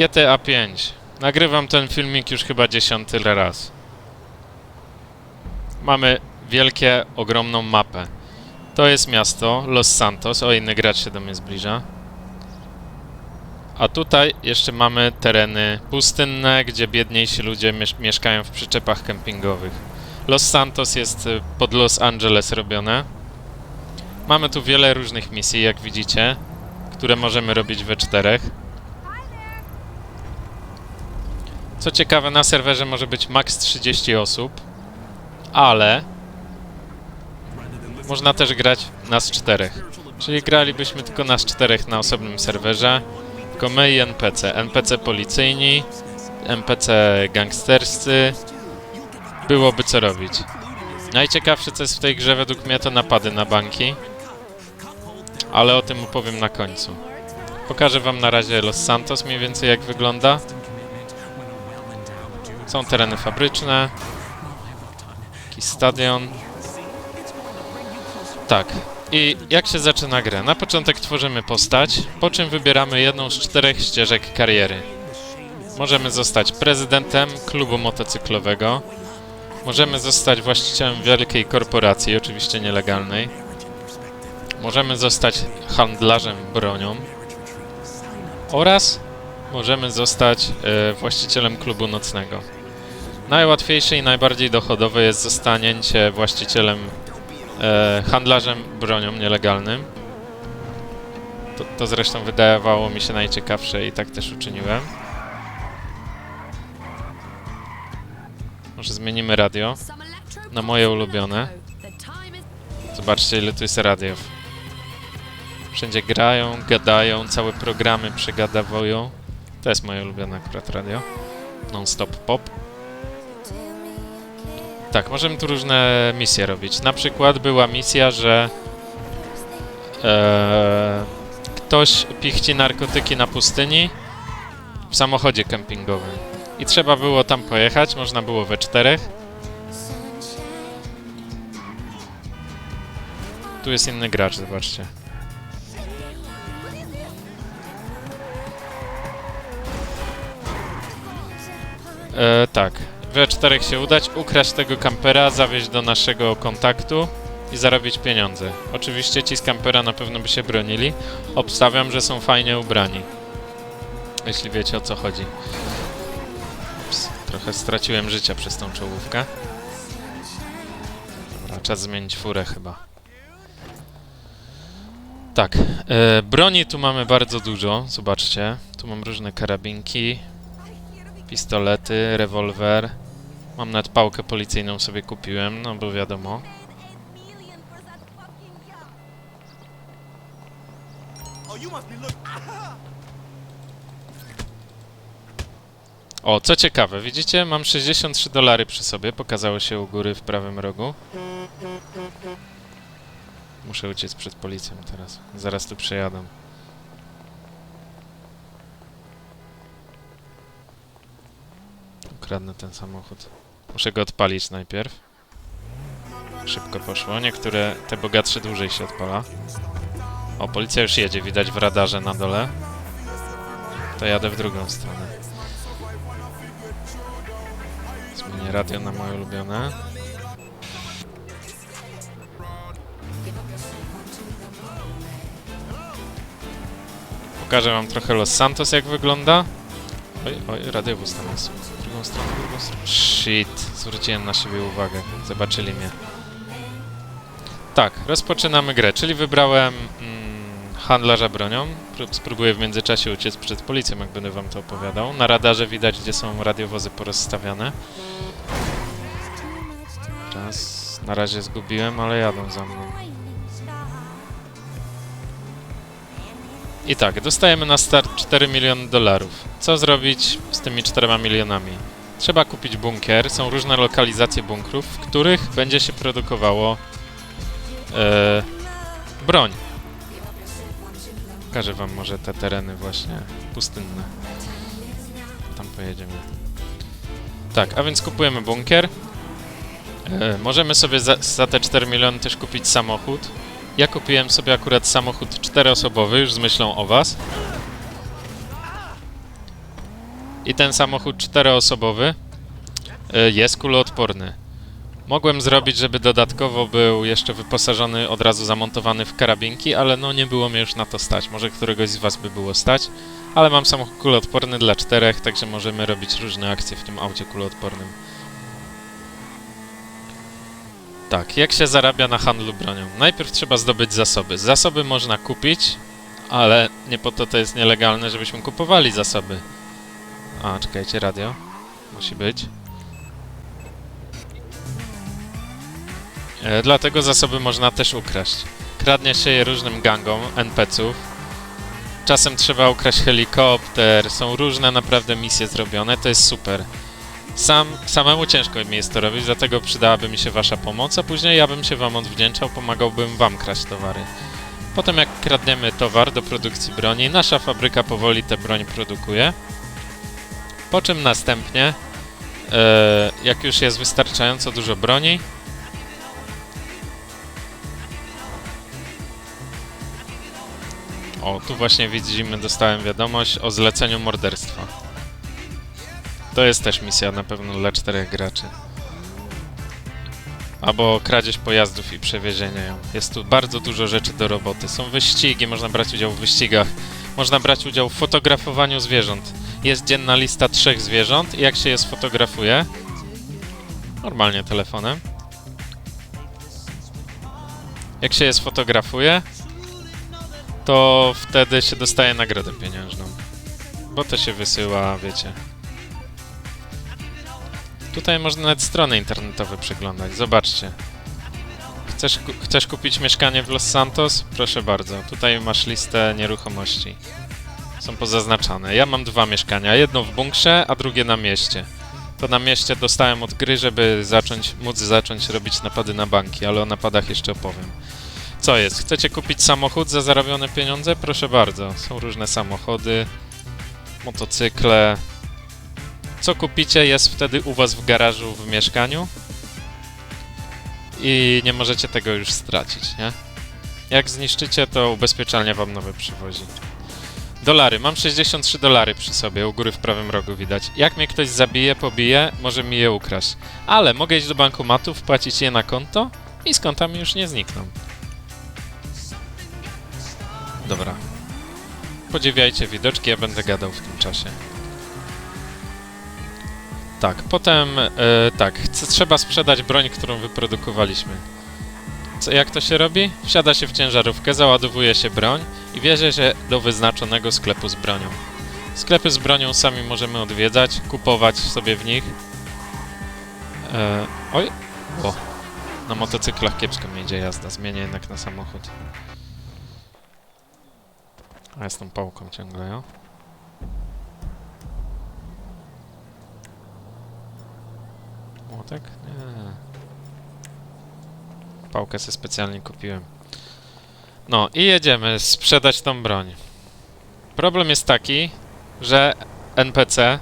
GTA 5. Nagrywam ten filmik już chyba dziesiąty raz. Mamy wielkie, ogromną mapę. To jest miasto Los Santos. O, inny gracz się do mnie zbliża. A tutaj jeszcze mamy tereny pustynne, gdzie biedniejsi ludzie miesz mieszkają w przyczepach kempingowych. Los Santos jest y, pod Los Angeles robione. Mamy tu wiele różnych misji, jak widzicie, które możemy robić we czterech. Co ciekawe, na serwerze może być maks 30 osób, ale można też grać nas czterech. Czyli gralibyśmy tylko nas czterech na osobnym serwerze, tylko my i NPC. NPC policyjni, NPC gangsterscy. Byłoby co robić. Najciekawsze co jest w tej grze według mnie to napady na banki, ale o tym opowiem na końcu. Pokażę wam na razie Los Santos mniej więcej jak wygląda. Są tereny fabryczne. Jakiś stadion. Tak. I jak się zaczyna grę? Na początek tworzymy postać, po czym wybieramy jedną z czterech ścieżek kariery. Możemy zostać prezydentem klubu motocyklowego. Możemy zostać właścicielem wielkiej korporacji, oczywiście nielegalnej. Możemy zostać handlarzem bronią. Oraz możemy zostać e, właścicielem klubu nocnego. Najłatwiejsze i najbardziej dochodowe jest zostanięcie właścicielem, e, handlarzem bronią nielegalnym. To, to zresztą wydawało mi się najciekawsze i tak też uczyniłem. Może zmienimy radio. Na moje ulubione. Zobaczcie ile tu jest radiów. Wszędzie grają, gadają, całe programy przegadawują. To jest moje ulubione akurat radio. Non-stop pop. Tak, możemy tu różne misje robić. Na przykład była misja, że e, ktoś pichci narkotyki na pustyni w samochodzie kempingowym. I trzeba było tam pojechać, można było we czterech. Tu jest inny gracz, zobaczcie. E, tak. We czterech się udać, ukraść tego kampera, zawieźć do naszego kontaktu i zarobić pieniądze. Oczywiście ci z kampera na pewno by się bronili. Obstawiam, że są fajnie ubrani. Jeśli wiecie o co chodzi. Ups, trochę straciłem życia przez tą czołówkę. Dobra, czas zmienić furę chyba. Tak, e, broni tu mamy bardzo dużo, zobaczcie. Tu mam różne karabinki, pistolety, rewolwer. Mam nawet pałkę policyjną sobie kupiłem, no bo wiadomo. O, co ciekawe, widzicie, mam 63 dolary przy sobie, pokazało się u góry w prawym rogu. Muszę uciec przed policją teraz. Zaraz tu przejadę. Ukradnę ten samochód. Muszę go odpalić najpierw. Szybko poszło. Niektóre, te bogatsze dłużej się odpala. O, policja już jedzie, widać w radarze na dole. To jadę w drugą stronę. Zmienię radio na moje ulubione. Pokażę wam trochę Los Santos jak wygląda. Oj, oj, radiowóz tam jest. Drugą stronę, drugą stronę. Shit, zwróciłem na siebie uwagę. Zobaczyli mnie. Tak, rozpoczynamy grę, czyli wybrałem mm, handlarza bronią. Pró- Spróbuję w międzyczasie uciec przed policją, jak będę wam to opowiadał. Na radarze widać, gdzie są radiowozy porozstawiane. Raz, na razie zgubiłem, ale jadą za mną. I tak, dostajemy na start 4 miliony dolarów. Co zrobić z tymi 4 milionami? Trzeba kupić bunkier. Są różne lokalizacje bunkrów, w których będzie się produkowało e, broń. Pokażę wam może te tereny właśnie pustynne. Tam pojedziemy. Tak, a więc kupujemy bunkier. E, możemy sobie za, za te 4 miliony też kupić samochód. Ja kupiłem sobie akurat samochód czteroosobowy, już z myślą o was. I ten samochód czteroosobowy y, jest kuloodporny. Mogłem zrobić, żeby dodatkowo był jeszcze wyposażony, od razu zamontowany w karabinki, ale no nie było mnie już na to stać. Może któregoś z was by było stać, ale mam samochód kuloodporny dla czterech, także możemy robić różne akcje w tym aucie kuloodpornym. Tak, jak się zarabia na handlu bronią? Najpierw trzeba zdobyć zasoby. Zasoby można kupić, ale nie po to to jest nielegalne, żebyśmy kupowali zasoby. A, czekajcie, radio. Musi być. E, dlatego zasoby można też ukraść. Kradnie się je różnym gangom NPC-ów. Czasem trzeba ukraść helikopter, są różne naprawdę misje zrobione, to jest super. Sam, samemu ciężko mi jest to robić, dlatego przydałaby mi się wasza pomoc, a później ja bym się wam odwdzięczał, pomagałbym wam kraść towary. Potem jak kradniemy towar do produkcji broni, nasza fabryka powoli tę broń produkuje. Po czym następnie, e, jak już jest wystarczająco dużo broni, O, tu właśnie widzimy, dostałem wiadomość o zleceniu morderstwa. To jest też misja na pewno dla czterech graczy. Albo kradzież pojazdów i przewiezienie ją. Jest tu bardzo dużo rzeczy do roboty. Są wyścigi, można brać udział w wyścigach. Można brać udział w fotografowaniu zwierząt. Jest dzienna lista trzech zwierząt i jak się je sfotografuje, normalnie telefonem, jak się je sfotografuje, to wtedy się dostaje nagrodę pieniężną. Bo to się wysyła, wiecie. Tutaj można nawet strony internetowe przeglądać. Zobaczcie. Chcesz, chcesz kupić mieszkanie w Los Santos? Proszę bardzo. Tutaj masz listę nieruchomości. Są pozaznaczane. Ja mam dwa mieszkania. Jedno w bunkrze, a drugie na mieście. To na mieście dostałem od gry, żeby zacząć, móc zacząć robić napady na banki, ale o napadach jeszcze opowiem. Co jest? Chcecie kupić samochód za zarobione pieniądze? Proszę bardzo. Są różne samochody, motocykle. Co kupicie jest wtedy u was w garażu w mieszkaniu i nie możecie tego już stracić, nie? Jak zniszczycie, to ubezpieczalnia wam nowe przywozi. Dolary. Mam 63 dolary przy sobie, u góry w prawym rogu widać. Jak mnie ktoś zabije, pobije, może mi je ukraść. Ale mogę iść do bankomatu, wpłacić je na konto i z konta mi już nie znikną. Dobra. Podziwiajcie widoczki, ja będę gadał w tym czasie. Tak, potem e, tak, trzeba sprzedać broń, którą wyprodukowaliśmy. Co, jak to się robi? Wsiada się w ciężarówkę, załadowuje się broń i wiezie się do wyznaczonego sklepu z bronią. Sklepy z bronią sami możemy odwiedzać, kupować sobie w nich. E, oj, o, na motocyklach kiepsko mi idzie jazda, zmienię jednak na samochód. A tą pałką ciągle, jo? Młotek? Nie. Pałkę sobie specjalnie kupiłem. No i jedziemy sprzedać tą broń. Problem jest taki, że NPC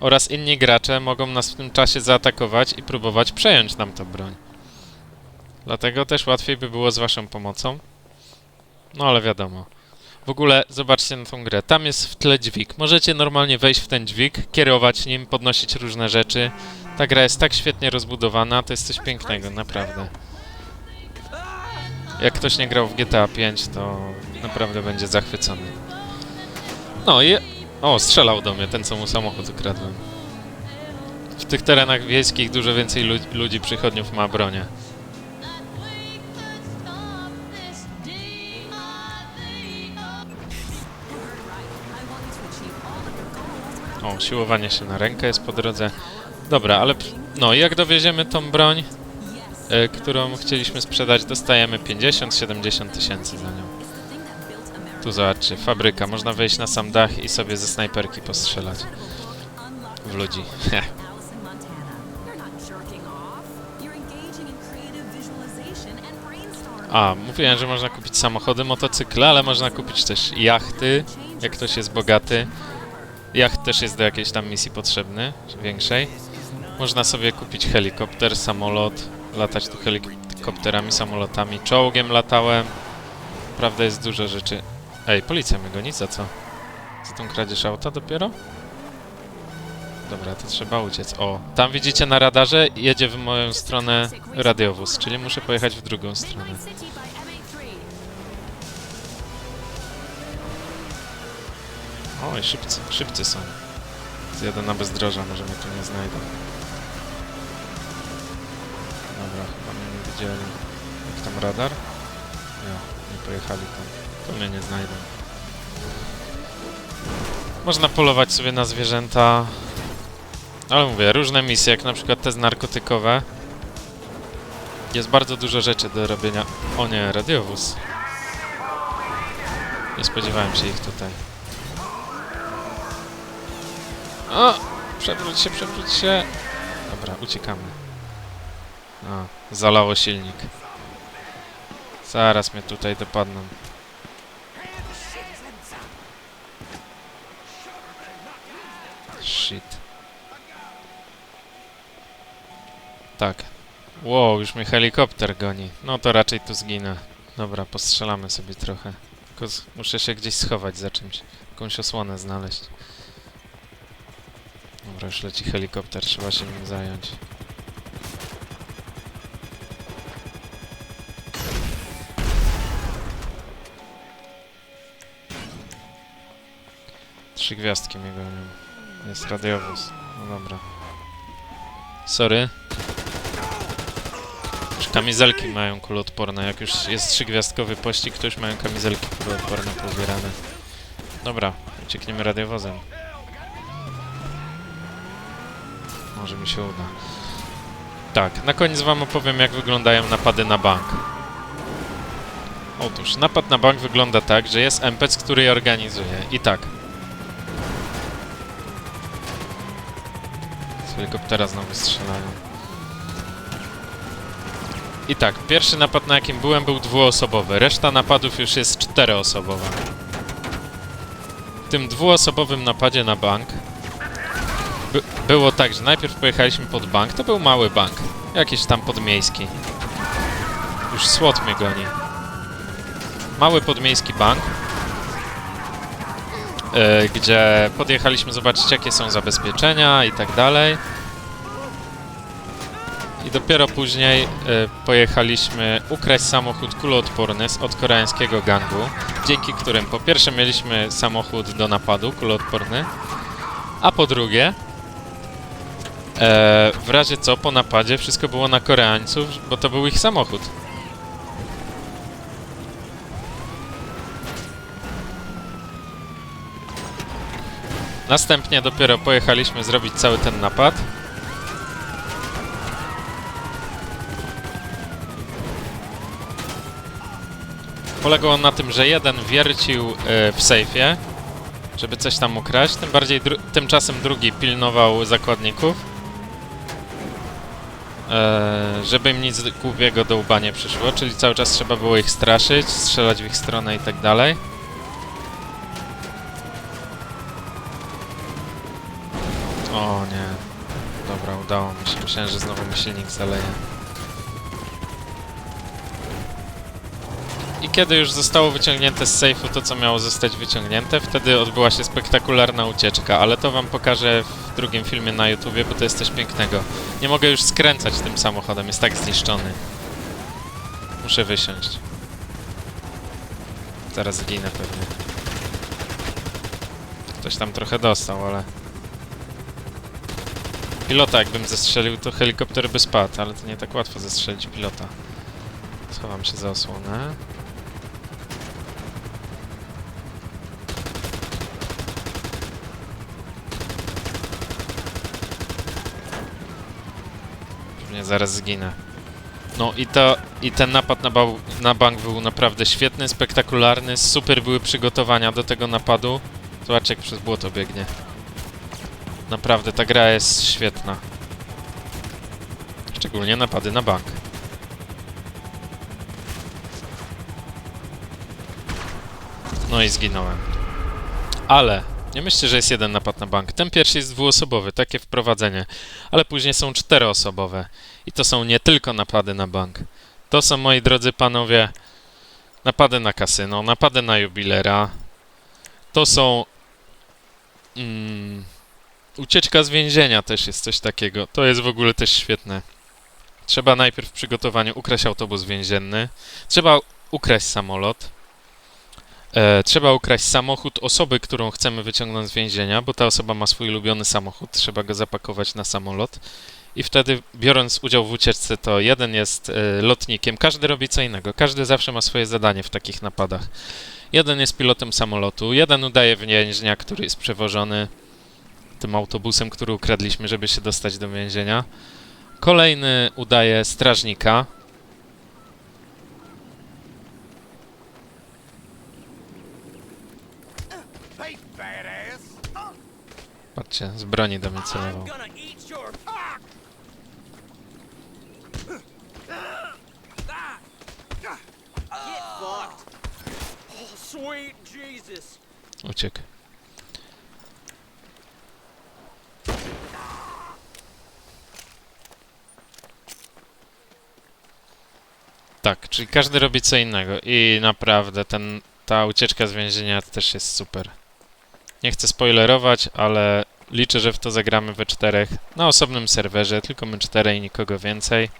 oraz inni gracze mogą nas w tym czasie zaatakować i próbować przejąć nam tę broń. Dlatego też łatwiej by było z waszą pomocą. No ale wiadomo. W ogóle zobaczcie na tą grę. Tam jest w tle dźwig. Możecie normalnie wejść w ten dźwig, kierować nim, podnosić różne rzeczy. Ta gra jest tak świetnie rozbudowana, to jest coś pięknego, naprawdę. Jak ktoś nie grał w GTA 5, to naprawdę będzie zachwycony. No i... O, strzelał do mnie ten, co mu samochód ukradłem. W tych terenach wiejskich dużo więcej lu ludzi, przychodniów ma bronię. O, siłowanie się na rękę jest po drodze. Dobra, ale... No, jak dowieziemy tą broń, e, którą chcieliśmy sprzedać, dostajemy 50-70 tysięcy za nią. Tu zobaczcie, fabryka. Można wejść na sam dach i sobie ze snajperki postrzelać. W ludzi. A, mówiłem, że można kupić samochody, motocykle, ale można kupić też jachty, jak ktoś jest bogaty. Jacht też jest do jakiejś tam misji potrzebny, większej. Można sobie kupić helikopter, samolot, latać tu helikopterami, samolotami, czołgiem latałem. Prawda jest dużo rzeczy. Ej, policja mnie goni, za co? Za tą kradzież auta dopiero? Dobra, to trzeba uciec. O, tam widzicie na radarze, jedzie w moją stronę radiowóz, czyli muszę pojechać w drugą stronę. Oj, szybcy, szybcy są. Zjadę na bezdroża, może mnie tu nie znajdą. Jak tam radar? Nie, nie pojechali tam. To mnie nie znajdą. Można polować sobie na zwierzęta. Ale mówię, różne misje, jak na przykład te z narkotykowe. Jest bardzo dużo rzeczy do robienia. O nie, radiowóz. Nie spodziewałem się ich tutaj. O! Przewróć się, przewróć się. Dobra, uciekamy. A, zalało silnik. Zaraz mnie tutaj dopadną. Shit. Tak. Wow, już mnie helikopter goni. No to raczej tu zginę. Dobra, postrzelamy sobie trochę. Tylko muszę się gdzieś schować za czymś. Jakąś osłonę znaleźć. Dobra, już leci helikopter, trzeba się nim zająć. Trzy gwiazdki mnie gonią. Jest radiowóz. No dobra. Sorry. Już kamizelki mają kuloodporne. Jak już jest trzygwiazdkowy pościg, to już mają kamizelki kuloodporne poubierane. Dobra, uciekniemy radiowozem. Może mi się uda. Tak, na koniec wam opowiem, jak wyglądają napady na bank. Otóż, napad na bank wygląda tak, że jest MPC, który je organizuje. I tak. Helikoptera znowu strzelają. I tak, pierwszy napad, na jakim byłem, był dwuosobowy. Reszta napadów już jest czteroosobowa. W tym dwuosobowym napadzie na bank by, było tak, że najpierw pojechaliśmy pod bank. To był mały bank. Jakiś tam podmiejski. Już słod mnie goni. Mały podmiejski bank. E, gdzie podjechaliśmy zobaczyć, jakie są zabezpieczenia i tak dalej. I dopiero później e, pojechaliśmy ukraść samochód kuloodporny od koreańskiego gangu, dzięki którym po pierwsze mieliśmy samochód do napadu kuloodporny, a po drugie E, w razie co, po napadzie wszystko było na Koreańców, bo to był ich samochód. Następnie dopiero pojechaliśmy zrobić cały ten napad. Polegał on na tym, że jeden wiercił e, w sejfie, żeby coś tam ukraść, tym bardziej dru tymczasem drugi pilnował zakładników. Eee, żeby im nic głupiego do łba nie przyszło, czyli cały czas trzeba było ich straszyć, strzelać w ich stronę i tak dalej. Myślałem, że znowu mi silnik zaleje. I kiedy już zostało wyciągnięte z sejfu to, co miało zostać wyciągnięte, wtedy odbyła się spektakularna ucieczka, ale to wam pokażę w drugim filmie na YouTubie, bo to jest coś pięknego. Nie mogę już skręcać tym samochodem, jest tak zniszczony. Muszę wysiąść. Zaraz zginę pewnie. Ktoś tam trochę dostał, ale... Pilota jakbym zestrzelił, to helikopter by spadł, ale to nie tak łatwo zestrzelić pilota. Schowam się za osłonę. Pewnie zaraz zginę. No i to, i ten napad na, na bank był naprawdę świetny, spektakularny, super były przygotowania do tego napadu. Zobaczcie jak przez błoto biegnie. Naprawdę, ta gra jest świetna. Szczególnie napady na bank. No i zginąłem. Ale nie myślcie, że jest jeden napad na bank. Ten pierwszy jest dwuosobowy, takie wprowadzenie. Ale później są czteroosobowe. I to są nie tylko napady na bank. To są, moi drodzy panowie, napady na kasyno, napady na jubilera. To są... Mm, Ucieczka z więzienia też jest coś takiego. To jest w ogóle też świetne. Trzeba najpierw w przygotowaniu ukraść autobus więzienny. Trzeba ukraść samolot. E, trzeba ukraść samochód osoby, którą chcemy wyciągnąć z więzienia, bo ta osoba ma swój ulubiony samochód. Trzeba go zapakować na samolot. I wtedy, biorąc udział w ucieczce, to jeden jest e, lotnikiem. Każdy robi co innego. Każdy zawsze ma swoje zadanie w takich napadach. Jeden jest pilotem samolotu, jeden udaje więźnia, który jest przewożony tym autobusem, który ukradliśmy, żeby się dostać do więzienia. Kolejny udaje strażnika. Patrzcie, z broni do mnie celował. I'm czyli każdy robi co innego i naprawdę ten, ta ucieczka z więzienia też jest super. Nie chcę spoilerować, ale liczę, że w to zagramy we czterech na osobnym serwerze, tylko my czterej nikogo więcej.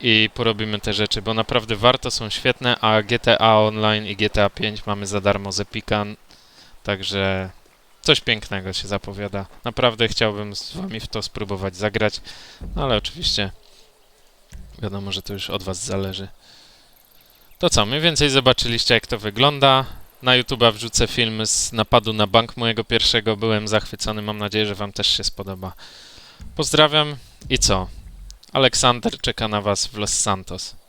I porobimy te rzeczy, bo naprawdę warto, są świetne, a GTA Online i GTA 5 mamy za darmo z Epika, Także coś pięknego się zapowiada. Naprawdę chciałbym z wami w to spróbować zagrać, no ale oczywiście wiadomo, że to już od was zależy. To co, mniej więcej zobaczyliście jak to wygląda. Na YouTube'a wrzucę film z napadu na bank mojego pierwszego. Byłem zachwycony, mam nadzieję, że wam też się spodoba. Pozdrawiam i co? Aleksander czeka na was w Los Santos.